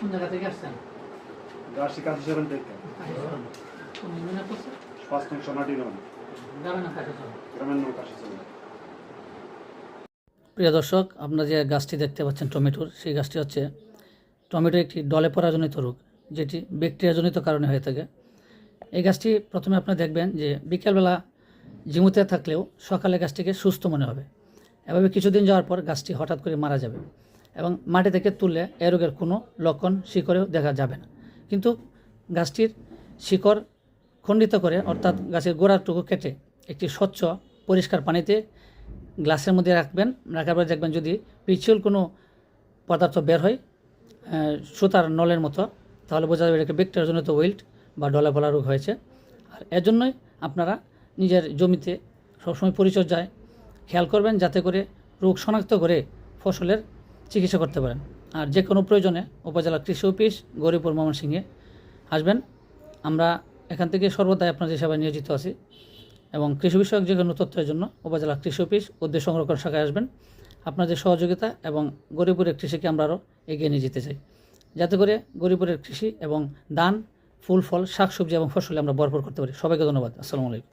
কোন জায়গা থেকে আসছেন রাশি কাশি সেভেন থেকে কোন ইউনিয়নে পড়ছে সোনাটি গ্রামের নাম কাশি সেভেন প্রিয় দর্শক আপনারা যে গাছটি দেখতে পাচ্ছেন টমেটোর সেই গাছটি হচ্ছে টমেটো একটি ডলে পরাজনিত রোগ যেটি ব্যাকটেরিয়াজনিত কারণে হয়ে থাকে। এই গাছটি প্রথমে আপনি দেখবেন যে বিকেলবেলা জিমুতে থাকলেও সকালে গাছটিকে সুস্থ মনে হবে। এভাবে কিছুদিন যাওয়ার পর গাছটি হঠাৎ করে মারা যাবে। এবং মাটি থেকে তুললে এ রোগের কোনো লক্ষণ, শিকড়েও দেখা যাবে না। কিন্তু গাছটির শিকড় খণ্ডিত করে, অর্থাৎ গাছের গোড়াটুকু কেটে একটি স্বচ্ছ, পরিষ্কার পানিতে গ্লাসের মধ্যে রাখবেন। রাখার পরে দেখবেন যদি পিছল কোনো পদার্থ বের হয় সুতার নলের মতো, তাহলে বোঝা যাবে এটাকে ব্যাকটেরিয়াজনিত ওয়েল্ট বা ডলা ফলা রোগ হয়েছে। আর এর জন্যই আপনারা নিজের জমিতে সবসময় পরিচর্যায় খেয়াল করবেন, যাতে করে রোগ শনাক্ত করে ফসলের চিকিৎসা করতে পারেন। আর যে কোনো প্রয়োজনে উপজেলা কৃষি অফিস গরিপুর ময়মনসিংহে আসবেন। আমরা এখান থেকে সর্বদাই আপনাদের সেবায় নিয়োজিত আছি এবং কৃষি বিষয়ক যে কোনো তথ্যের জন্য উপজেলা কৃষি অফিস উদ্দেশ্য সংরক্ষণ শাখায় আসবেন। আপনাদের সহযোগিতা এবং গরিপুরের কৃষিকে আমরা আরও এগিয়ে নিয়ে যেতে চাই। যাতে করে গরিপুরের কৃষি এবং ধান, ফুল, ফল, শাকসবজি এবং ফসলে আমরা ভরপুর করতে পারি। সবাইকে ধন্যবাদ। আসসালামু আলাইকুম।